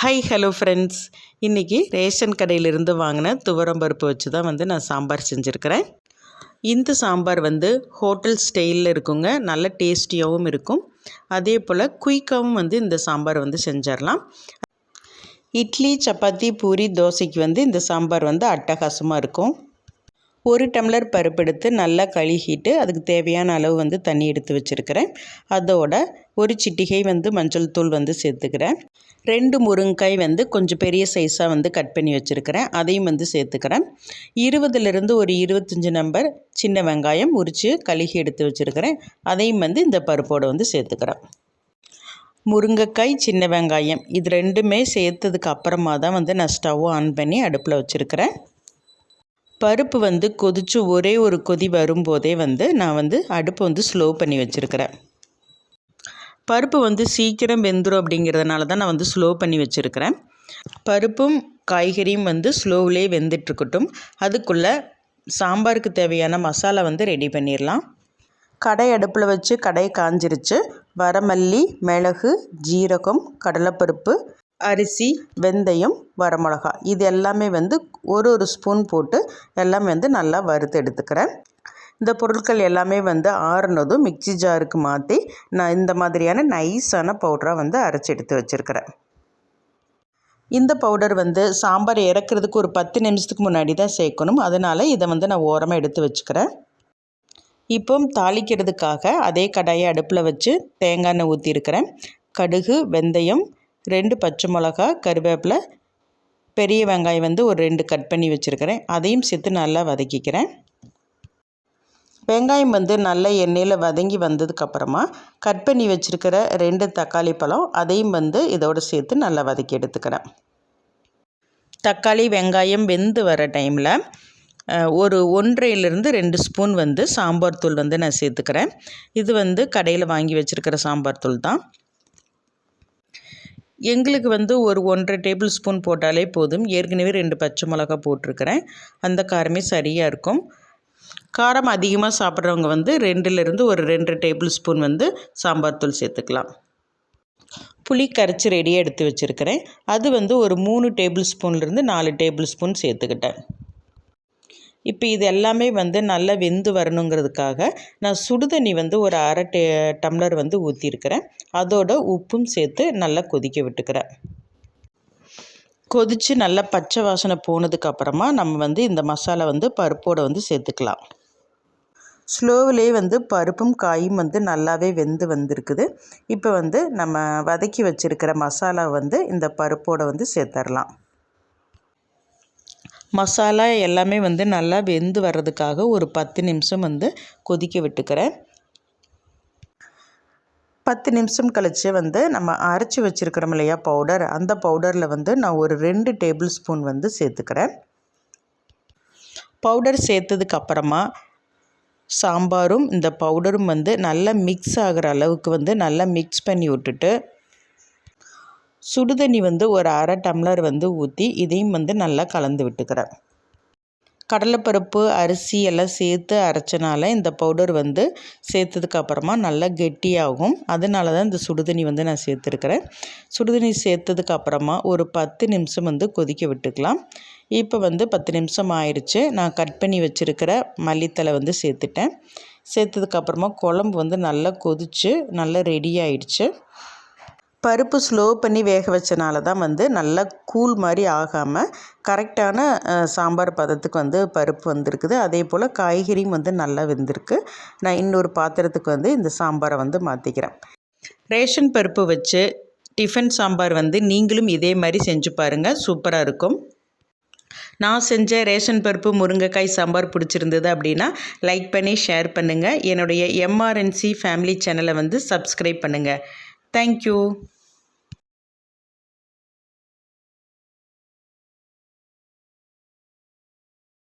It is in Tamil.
ஹை ஹலோ ஃப்ரெண்ட்ஸ் இன்றைக்கி ரேஷன் கடையிலிருந்து வாங்கின துவரம்பருப்பு வச்சு தான் வந்து நான் சாம்பார் செஞ்சுருக்கிறேன். இந்த சாம்பார் வந்து ஹோட்டல் ஸ்டைலில் இருக்குங்க. நல்ல டேஸ்டியாகவும் இருக்கும். அதே போல் குயிக்காகவும் வந்து இந்த சாம்பார் வந்து செஞ்சிடலாம் இட்லி சப்பாத்தி பூரி தோசைக்கு வந்து இந்த சாம்பார் வந்து அட்டகாசமாக இருக்கும். ஒரு டம்ளர் பருப்பு எடுத்து நல்லா கழுகிட்டு அதுக்கு தேவையான அளவு வந்து தண்ணி எடுத்து வச்சுருக்கிறேன். அதோட ஒரு சிட்டிகை வந்து மஞ்சள் தூள் வந்து சேர்த்துக்கிறேன். ரெண்டு முருங்காய் வந்து கொஞ்சம் பெரிய சைஸாக வந்து கட் பண்ணி வச்சுருக்கிறேன். அதையும் வந்து சேர்த்துக்கிறேன். இருபதுலேருந்து ஒரு இருபத்தஞ்சி நம்பர் சின்ன வெங்காயம் உரித்து கழுகி எடுத்து வச்சுருக்கிறேன். அதையும் வந்து இந்த பருப்போடு வந்து சேர்த்துக்கிறேன். முருங்கைக்காய் சின்ன வெங்காயம் இது ரெண்டுமே சேர்த்ததுக்கு அப்புறமா தான் வந்து நான் ஸ்டவ் ஆன் பண்ணி அடுப்பில் வச்சுருக்கிறேன். பருப்பு வந்து கொதித்து ஒரே ஒரு கொதி வரும்போதே வந்து நான் வந்து அடுப்பு வந்து ஸ்லோ பண்ணி வச்சுருக்கிறேன். பருப்பு வந்து சீக்கிரம் வெந்துடும் அப்படிங்கிறதுனால தான் நான் வந்து ஸ்லோ பண்ணி வச்சுருக்கிறேன். பருப்பும் காய்கறியும் வந்து ஸ்லோவிலே வெந்துட்டுருக்கட்டும் அதுக்குள்ளே சாம்பாருக்கு தேவையான மசாலா வந்து ரெடி பண்ணிடலாம் கடை அடுப்பில் வச்சு கடை காஞ்சிருச்சு. வரமல்லி மிளகு ஜீரகம் கடலைப்பருப்பு அரிசி வெந்தயம் வரமிளகா. இது எல்லாமே வந்து ஒரு ஒரு ஸ்பூன் போட்டு எல்லாமே வந்து நல்லா வறுத்து எடுத்துக்கிறேன். இந்த பொருட்கள் எல்லாமே வந்து ஆறுனதும் மிக்சி ஜாருக்கு மாற்றி நான் இந்த மாதிரியான நைஸான பவுடராக வந்து அரைச்சி எடுத்து வச்சுருக்கிறேன். இந்த பவுடர் வந்து சாம்பார் இறக்குறதுக்கு ஒரு பத்து நிமிஷத்துக்கு முன்னாடி தான் சேர்க்கணும். அதனால் இதை வந்து நான் ஓரமாக எடுத்து வச்சுக்கிறேன். இப்போ தாளிக்கிறதுக்காக அதே கடாயை அடுப்பில் வச்சு தேங்காய் எண்ணெய் ஊற்றிருக்கிறேன் கடுகு வெந்தயம் ரெண்டு பச்சை மிளகா கருவேப்பிலை பெரிய வெங்காயம் வந்து ஒரு ரெண்டு கட் பண்ணி வச்சுருக்கிறேன். அதையும் சேர்த்து நல்லா வதக்கிக்கிறேன். வெங்காயம் வந்து நல்ல எண்ணெயில் வதங்கி வந்ததுக்கப்புறமா கட் பண்ணி வச்சுருக்கிற ரெண்டு தக்காளி பழம் அதையும் வந்து இதோடு சேர்த்து நல்லா வதக்கி எடுத்துக்கிறேன். தக்காளி வெங்காயம் வெந்து வர டைமில் ஒரு ஒன்றையிலிருந்து ரெண்டு ஸ்பூன் வந்து சாம்பார் தூள் வந்து நான் சேர்த்துக்கிறேன். இது வந்து கடையில் வாங்கி வச்சுருக்கிற சாம்பார் தூள் தான். எங்களுக்கு வந்து ஒரு ஒன்றரை டேபிள் ஸ்பூன் போட்டாலே போதும். ஏற்கனவே ரெண்டு பச்சை மிளகா போட்டிருக்கிறேன். அந்த காரமே சரியாக இருக்கும். காரம் அதிகமாக சாப்பிட்றவங்க வந்து ரெண்டுலேருந்து ஒரு ரெண்டு டேபிள் ஸ்பூன் வந்து சாம்பார் தூள் சேர்த்துக்கலாம். புளி கரைச்சி ரெடியாக எடுத்து வச்சுருக்கிறேன். அது வந்து ஒரு மூணு டேபிள் ஸ்பூன்லேருந்து நாலு டேபிள் ஸ்பூன் சேர்த்துக்கிட்டேன். இப்போ இது எல்லாமே வந்து நல்லா வெந்து வரணுங்கிறதுக்காக நான் சுடுதண்ணி வந்து ஒரு அரை டே டம்ளர் வந்து ஊற்றிருக்கிறேன் அதோட உப்பும் சேர்த்து நல்லா கொதிக்க விட்டுக்கிறேன். கொதித்து நல்லா பச்சை வாசனை போனதுக்கப்புறமா நம்ம வந்து இந்த மசாலா வந்து பருப்போடு வந்து சேர்த்துக்கலாம். ஸ்லோவிலே வந்து பருப்பும் காயும் வந்து நல்லாவே வெந்து வந்திருக்குது. இப்போ வந்து நம்ம வதக்கி வச்சுருக்கிற மசாலா வந்து இந்த பருப்போடு வந்து சேர்த்துடலாம் மசாலா எல்லாமே வந்து நல்லா வெந்து வர்றதுக்காக ஒரு பத்து நிமிஷம் வந்து கொதிக்க விட்டுக்கிறேன். பத்து நிமிஷம் கழித்து வந்து நம்ம அரைச்சி வச்சுருக்கிறோம் இல்லையா பவுடர் அந்த பவுடரில் வந்து நான் ஒரு ரெண்டு டேபிள் ஸ்பூன் வந்து சேர்த்துக்கிறேன். பவுடர் சேர்த்ததுக்கப்புறமா சாம்பாரும் இந்த பவுடரும் வந்து நல்லா மிக்ஸ் ஆகிற அளவுக்கு வந்து நல்லா மிக்ஸ் பண்ணி விட்டுட்டு சுடுதண்ணி வந்து ஒரு அரை டம்ளர் வந்து ஊற்றி இதையும் வந்து நல்லா கலந்து விட்டுக்கிறேன். கடலைப்பருப்பு அரிசி எல்லாம் சேர்த்து அரைச்சனால இந்த பவுடர் வந்து சேர்த்ததுக்கு அப்புறமா நல்லா கெட்டியாகும். அதனால தான் இந்த சுடுதண்ணி வந்து நான் சேர்த்துருக்கிறேன். சுடுதண்ணி சேர்த்ததுக்கு அப்புறமா ஒரு பத்து நிமிஷம் வந்து கொதிக்க விட்டுக்கலாம். இப்போ வந்து பத்து நிமிஷம் ஆயிடுச்சு நான் கட் பண்ணி வச்சுருக்கிற மல்லித்தலை வந்து சேர்த்துட்டேன். சேர்த்ததுக்கப்புறமா குழம்பு வந்து நல்லா கொதித்து நல்லா ரெடி ஆயிடுச்சு. பருப்பு ஸ்லோ பண்ணி வேக வச்சனால தான் வந்து நல்லா கூழ் மாதிரி ஆகாமல் கரெக்டான சாம்பார் பதத்துக்கு வந்து பருப்பு வந்திருக்குது. அதே போல் காய்கறியும் வந்து நல்லா வெந்திருக்கு. நான் இன்னொரு பாத்திரத்துக்கு வந்து இந்த சாம்பாரை வந்து மாற்றிக்கிறேன் ரேஷன் பருப்பு வச்சு டிஃபன் சாம்பார் வந்து நீங்களும் இதே மாதிரி செஞ்சு பாருங்கள் சூப்பராக இருக்கும். நான் செஞ்ச ரேஷன் பருப்பு முருங்கைக்காய் சாம்பார் பிடிச்சிருந்தது அப்படின்னா லைக் பண்ணி ஷேர் பண்ணுங்கள் என்னுடைய எம்ஆர்என்சி ஃபேமிலி சேனலை வந்து சப்ஸ்கிரைப் பண்ணுங்கள் Thank you.